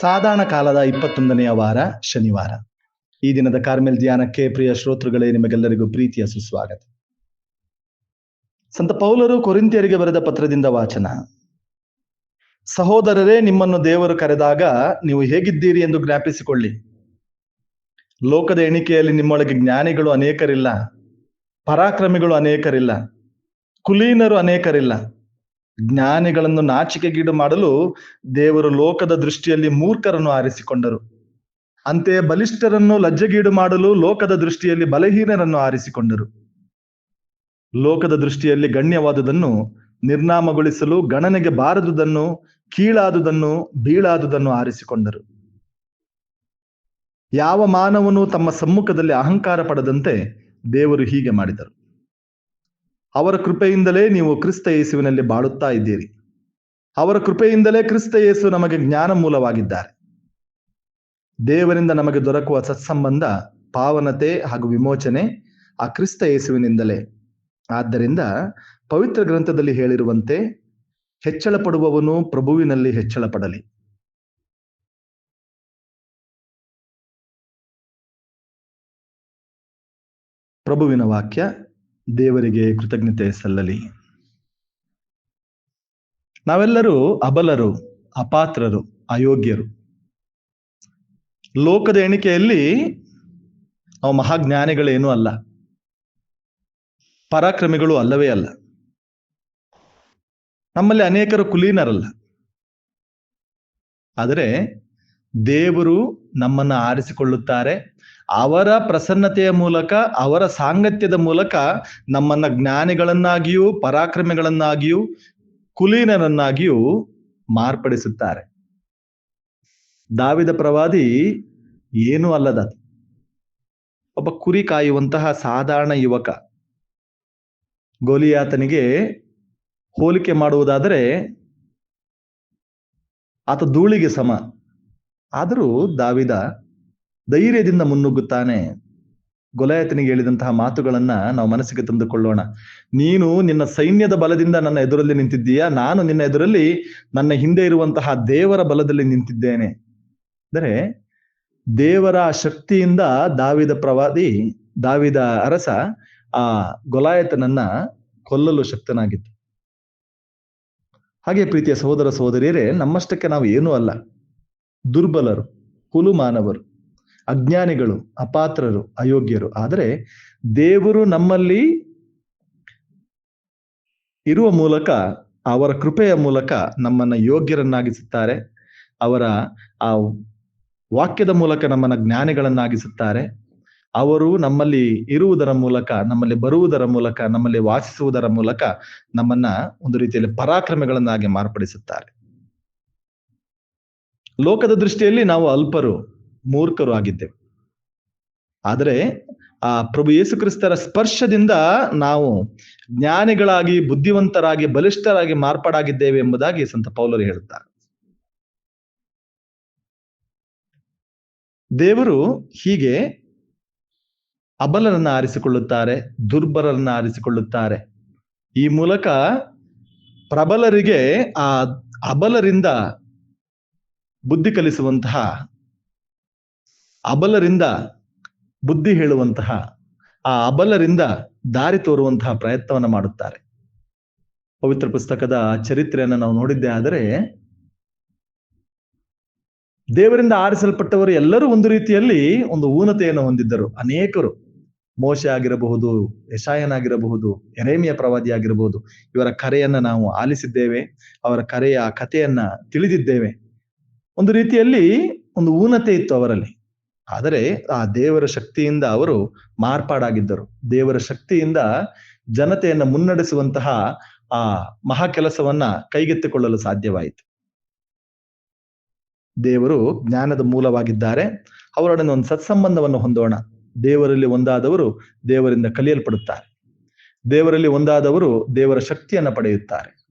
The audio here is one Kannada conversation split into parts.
ಸಾಧಾರಣ ಕಾಲದ ಇಪ್ಪತ್ತೊಂದನೆಯ ವಾರ, ಶನಿವಾರ. ಈ ದಿನದ ಕಾರ್ಮೆಲ್ ಧ್ಯಾನಕ್ಕೆ ಪ್ರಿಯ ಶ್ರೋತೃಗಳೇ, ನಿಮಗೆಲ್ಲರಿಗೂ ಪ್ರೀತಿಯ ಸುಸ್ವಾಗತ. ಸಂತ ಪೌಲರು ಕೊರಿಂತಿಯರಿಗೆ ಬರೆದ ಪತ್ರದಿಂದ ವಾಚನ. ಸಹೋದರರೇ, ನಿಮ್ಮನ್ನು ದೇವರು ಕರೆದಾಗ ನೀವು ಹೇಗಿದ್ದೀರಿ ಎಂದು ಜ್ಞಾಪಿಸಿಕೊಳ್ಳಿ. ಲೋಕದ ಎಣಿಕೆಯಲ್ಲಿ ನಿಮ್ಮೊಳಗೆ ಜ್ಞಾನಿಗಳು ಅನೇಕರಿಲ್ಲ. ಪರಾಕ್ರಮಿಗಳು ಅನೇಕರಿಲ್ಲ. ಕುಲೀನರು ಅನೇಕರಿಲ್ಲ. ಜ್ಞಾನಿಗಳನ್ನು ನಾಚಿಕೆಗೀಡು ಮಾಡಲು ದೇವರು ಲೋಕದ ದೃಷ್ಟಿಯಲ್ಲಿ ಮೂರ್ಖರನ್ನು ಆರಿಸಿಕೊಂಡರು. ಅಂತೆಯೇ ಬಲಿಷ್ಠರನ್ನು ಲಜ್ಜೆಗೀಡು ಮಾಡಲು ಲೋಕದ ದೃಷ್ಟಿಯಲ್ಲಿ ಬಲಹೀನರನ್ನು ಆರಿಸಿಕೊಂಡರು. ಲೋಕದ ದೃಷ್ಟಿಯಲ್ಲಿ ಗಣ್ಯವಾದುದನ್ನು, ನಿರ್ನಾಮಗೊಳಿಸಲು ಗಣನೆಗೆ ಬಾರದುದನ್ನು, ಕೀಳಾದುದನ್ನು, ಬೀಳಾದುದನ್ನು ಆರಿಸಿಕೊಂಡರು. ಯಾವ ಮಾನವನು ತಮ್ಮ ಸಮ್ಮುಖದಲ್ಲಿ ಅಹಂಕಾರ ಪಡದಂತೆ ದೇವರು ಹೀಗೆ ಮಾಡಿದರು. ಅವರ ಕೃಪೆಯಿಂದಲೇ ನೀವು ಕ್ರಿಸ್ತ ಯೇಸುವಿನಲ್ಲಿ ಬಾಳುತ್ತಾ ಇದ್ದೀರಿ. ಅವರ ಕೃಪೆಯಿಂದಲೇ ಕ್ರಿಸ್ತ ಯೇಸು ನಮಗೆ ಜ್ಞಾನ ಮೂಲವಾಗಿದ್ದಾರೆ. ದೇವರಿಂದ ನಮಗೆ ದೊರಕುವ ಸತ್ಸಂಬಂಧ, ಪಾವನತೆ ಹಾಗೂ ವಿಮೋಚನೆ ಆ ಕ್ರಿಸ್ತ ಯೇಸುವಿನಿಂದಲೇ. ಆದ್ದರಿಂದ ಪವಿತ್ರ ಗ್ರಂಥದಲ್ಲಿ ಹೇಳಿರುವಂತೆ ಹೆಚ್ಚಳ ಪಡುವವನು ಪ್ರಭುವಿನಲ್ಲಿ ಹೆಚ್ಚಳ ಪಡಲಿ ಪ್ರಭುವಿನ ವಾಕ್ಯ ದೇವರಿಗೆ ಕೃತಜ್ಞತೆ ಸಲ್ಲಲಿ. ನಾವೆಲ್ಲರೂ ಅಬಲರು, ಅಪಾತ್ರರು, ಅಯೋಗ್ಯರು. ಲೋಕದ ಎಣಿಕೆಯಲ್ಲಿ ನಾವು ಮಹಾಜ್ಞಾನಿಗಳೇನೂ ಅಲ್ಲ. ಪರಾಕ್ರಮಿಗಳು ಅಲ್ಲವೇ ಅಲ್ಲ. ನಮ್ಮಲ್ಲಿ ಅನೇಕರು ಕುಲೀನರಲ್ಲ. ಆದರೆ ದೇವರು ನಮ್ಮನ್ನ ಆರಿಸಿಕೊಳ್ಳುತ್ತಾರೆ ಅವರ ಪ್ರಸನ್ನತೆಯ ಮೂಲಕ, ಅವರ ಸಾಂಗತ್ಯದ ಮೂಲಕ ನಮ್ಮನ್ನ ಜ್ಞಾನಿಗಳನ್ನಾಗಿಯೂ, ಪರಾಕ್ರಮಿಗಳನ್ನಾಗಿಯೂ, ಕುಲೀನರನ್ನಾಗಿಯೂ ಮಾರ್ಪಡಿಸುತ್ತಾರೆ. ದಾವಿದ ಪ್ರವಾದಿ ಏನೂ ಅಲ್ಲದ. ಒಬ್ಬ ಕುರಿ ಕಾಯುವಂತಹ ಸಾಧಾರಣ ಯುವಕ. ಗೋಲಿಯಾತನಿಗೆ ಹೋಲಿಕೆ ಮಾಡುವುದಾದರೆ, ಆತ ಧೂಳಿಗೆ ಸಮ. ಆದರೂ ದಾವಿದ ಧೈರ್ಯದಿಂದ ಮುನ್ನುಗ್ಗುತ್ತಾನೆ. ಗೊಲಾಯತನಿಗೆ ಹೇಳಿದಂತಹ ಮಾತುಗಳನ್ನ ನಾವು ಮನಸ್ಸಿಗೆ ತಂದುಕೊಳ್ಳೋಣ. ನೀನು ನಿನ್ನ ಸೈನ್ಯದ ಬಲದಿಂದ ನನ್ನ ಎದುರಲ್ಲಿ ನಿಂತಿದ್ದೀಯಾ? ನಾನು ನಿನ್ನ ಎದುರಲ್ಲಿ ನನ್ನ ಹಿಂದೆ ಇರುವಂತಹ ದೇವರ ಬಲದಲ್ಲಿ ನಿಂತಿದ್ದೇನೆ. ಅಂದರೆ ದೇವರ ಶಕ್ತಿಯಿಂದ ದಾವಿದ ಪ್ರವಾದಿ, ದಾವಿದ ಅರಸ ಆ ಗೊಲಾಯತನನ್ನ ಕೊಲ್ಲಲು ಶಕ್ತನಾಗಿತ್ತು ಹಾಗೆ ಪ್ರೀತಿಯ ಸಹೋದರ ಸಹೋದರಿಯರೇ, ನಮ್ಮಷ್ಟಕ್ಕೆ ನಾವು ಏನೂ ಅಲ್ಲ. ದುರ್ಬಲರು ಹುಲು ಮಾನವರು ಅಜ್ಞಾನಿಗಳು, ಅಪಾತ್ರರು, ಅಯೋಗ್ಯರು. ಆದರೆ ದೇವರು ನಮ್ಮಲ್ಲಿ ಇರುವ ಮೂಲಕ, ಅವರ ಕೃಪೆಯ ಮೂಲಕ ನಮ್ಮನ್ನ ಯೋಗ್ಯರನ್ನಾಗಿಸುತ್ತಾರೆ. ಅವರ ಆ ವಾಕ್ಯದ ಮೂಲಕ ನಮ್ಮನ್ನ ಜ್ಞಾನಿಗಳನ್ನಾಗಿಸುತ್ತಾರೆ. ಅವರು ನಮ್ಮಲ್ಲಿ ಇರುವುದರ ಮೂಲಕ, ನಮ್ಮಲ್ಲಿ ಬರುವುದರ ಮೂಲಕ, ನಮ್ಮಲ್ಲಿ ವಾಸಿಸುವುದರ ಮೂಲಕ ನಮ್ಮನ್ನ ಒಂದು ರೀತಿಯಲ್ಲಿ ಪರಾಕ್ರಮಗಳನ್ನಾಗಿ ಮಾರ್ಪಡಿಸುತ್ತಾರೆ. ಲೋಕದ ದೃಷ್ಟಿಯಲ್ಲಿ ನಾವು ಅಲ್ಪರು. ಮೂರ್ಖರು ಆಗಿದ್ದೇವೆ ಆದರೆ ಆ ಪ್ರಭು ಯೇಸುಕ್ರಿಸ್ತರ ಸ್ಪರ್ಶದಿಂದ ನಾವು ಜ್ಞಾನಿಗಳಾಗಿ, ಬುದ್ಧಿವಂತರಾಗಿ, ಬಲಿಷ್ಠರಾಗಿ ಮಾರ್ಪಾಡಾಗಿದ್ದೇವೆ ಎಂಬುದಾಗಿ ಸಂತ ಪೌಲರು ಹೇಳುತ್ತಾರೆ. ದೇವರು ಹೀಗೆ ಅಬಲರನ್ನ ಆರಿಸಿಕೊಳ್ಳುತ್ತಾರೆ, ದುರ್ಬಲರನ್ನ ಆರಿಸಿಕೊಳ್ಳುತ್ತಾರೆ. ಈ ಮೂಲಕ ಪ್ರಬಲರಿಗೆ ಆ ಅಬಲರಿಂದ ಬುದ್ಧಿ ಕಲಿಸುವಂತಹ ಅಬಲರಿಂದ ಬುದ್ಧಿ ಹೇಳುವಂತಹ, ಆ ಅಬಲರಿಂದ ದಾರಿ ತೋರುವಂತಹ ಪ್ರಯತ್ನವನ್ನು ಮಾಡುತ್ತಾರೆ. ಪವಿತ್ರ ಪುಸ್ತಕದ ಚರಿತ್ರೆಯನ್ನು ನಾವು ನೋಡಿದ್ದೆ ಆದರೆ, ದೇವರಿಂದ ಆರಿಸಲ್ಪಟ್ಟವರು ಎಲ್ಲರೂ ಒಂದು ರೀತಿಯಲ್ಲಿ ಒಂದು ಊನತೆಯನ್ನು ಹೊಂದಿದ್ದರು. ಅನೇಕರು, ಮೋಶ ಆಗಿರಬಹುದು, ಯಶಾಯನಾಗಿರಬಹುದು ಎರೇಮಿಯ ಪ್ರವಾದಿ ಆಗಿರಬಹುದು, ಇವರ ಕರೆಯನ್ನ ನಾವು ಆಲಿಸಿದ್ದೇವೆ, ಅವರ ಕರೆಯ ಕಥೆಯನ್ನ ತಿಳಿದಿದ್ದೇವೆ. ಒಂದು ರೀತಿಯಲ್ಲಿ ಒಂದು ಊನತೆ ಇತ್ತು ಅವರಲ್ಲಿ. ಆದರೆ ಆ ದೇವರ ಶಕ್ತಿಯಿಂದ ಅವರು ಮಾರ್ಪಾಡಾಗಿದ್ದರು. ದೇವರ ಶಕ್ತಿಯಿಂದ ಜನತೆಯನ್ನ ಮುನ್ನಡೆಸುವಂತಹ ಆ ಮಹಾ ಕೆಲಸವನ್ನ ಕೈಗೆತ್ತಿಕೊಳ್ಳಲು ಸಾಧ್ಯವಾಯಿತು. ದೇವರು ಜ್ಞಾನದ ಮೂಲವಾಗಿದ್ದಾರೆ. ಅವರೊಡನೆ ಒಂದು ಸತ್ಸಂಬಂಧವನ್ನು ಹೊಂದೋಣ. ದೇವರಲ್ಲಿ ಒಂದಾದವರು ದೇವರಿಂದ ಕಲಿಯಲ್ಪಡುತ್ತಾರೆ. ದೇವರಲ್ಲಿ ಒಂದಾದವರು ದೇವರ ಶಕ್ತಿಯನ್ನ ಪಡೆಯುತ್ತಾರೆ.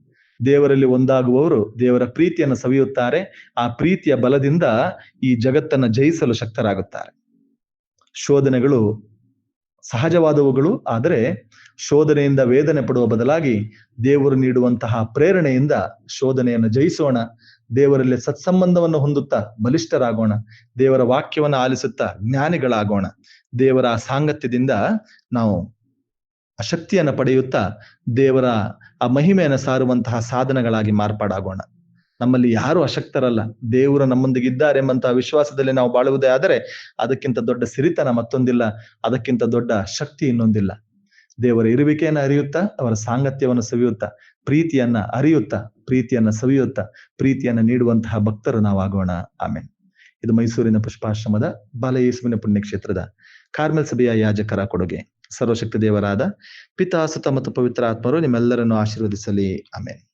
ದೇವರಲ್ಲಿ ಒಂದಾಗುವವರು ದೇವರ ಪ್ರೀತಿಯನ್ನು ಸವಿಯುತ್ತಾರೆ. ಆ ಪ್ರೀತಿಯ ಬಲದಿಂದ ಈ ಜಗತ್ತನ್ನ ಜಯಿಸಲು ಶಕ್ತರಾಗುತ್ತಾರೆ. ಶೋಧನೆಗಳು ಸಹಜವಾದವುಗಳು, ಆದರೆ ಶೋಧನೆಯಿಂದ ವೇದನೆ ಪಡುವ ಬದಲಾಗಿ ದೇವರು ನೀಡುವಂತಹ ಪ್ರೇರಣೆಯಿಂದ ಶೋಧನೆಯನ್ನು ಜಯಿಸೋಣ. ದೇವರಲ್ಲಿ ಸತ್ಸಂಬಂಧವನ್ನು ಹೊಂದುತ್ತಾ ಬಲಿಷ್ಠರಾಗೋಣ. ದೇವರ ವಾಕ್ಯವನ್ನು ಆಲಿಸುತ್ತಾ ಜ್ಞಾನಿಗಳಾಗೋಣ. ದೇವರ ಸಾಂಗತ್ಯದಿಂದ ನಾವು ಆ ಶಕ್ತಿಯನ್ನು ಪಡೆಯುತ್ತಾ ದೇವರ ಆ ಮಹಿಮೆಯನ್ನು ಸಾರುವಂತಹ ಸಾಧನಗಳಾಗಿ ಮಾರ್ಪಾಡಾಗೋಣ. ನಮ್ಮಲ್ಲಿ ಯಾರು ಅಶಕ್ತರಲ್ಲ. ದೇವರು ನಮ್ಮೊಂದಿಗೆ ಇದ್ದಾರೆ ಎಂಬಂತಹ ವಿಶ್ವಾಸದಲ್ಲಿ ನಾವು ಬಾಳುವುದೇ ಆದರೆ ಅದಕ್ಕಿಂತ ದೊಡ್ಡ ಸಿರಿತನ ಮತ್ತೊಂದಿಲ್ಲ. ಅದಕ್ಕಿಂತ ದೊಡ್ಡ ಶಕ್ತಿ ಇನ್ನೊಂದಿಲ್ಲ. ದೇವರ ಇರುವಿಕೆಯನ್ನು ಅರಿಯುತ್ತಾ, ಅವರ ಸಾಂಗತ್ಯವನ್ನು ಸವಿಯುತ್ತಾ, ಪ್ರೀತಿಯನ್ನ ಅರಿಯುತ್ತಾ, ಪ್ರೀತಿಯನ್ನ ಸವಿಯುತ್ತಾ, ಪ್ರೀತಿಯನ್ನ ನೀಡುವಂತಹ ಭಕ್ತರು ನಾವಾಗೋಣ. ಆಮೇಲೆ ಇದು ಮೈಸೂರಿನ ಪುಷ್ಪಾಶ್ರಮದ ಬಾಲಯೇಸುವಿನ ಪುಣ್ಯಕ್ಷೇತ್ರದ ಕಾರ್ಮೆಲ್ ಸಭೆಯ ಯಾಜಕರ ಕೊಡುಗೆ. ಸರ್ವಶಕ್ತಿ ದೇವರಾದ ಪಿತಾ ಸುತ ಮತ್ತು ಪವಿತ್ರ ಆತ್ಮರು ನಿಮ್ಮೆಲ್ಲರನ್ನು ಆಶೀರ್ವದಿಸಲಿ. ಆಮೇಲೆ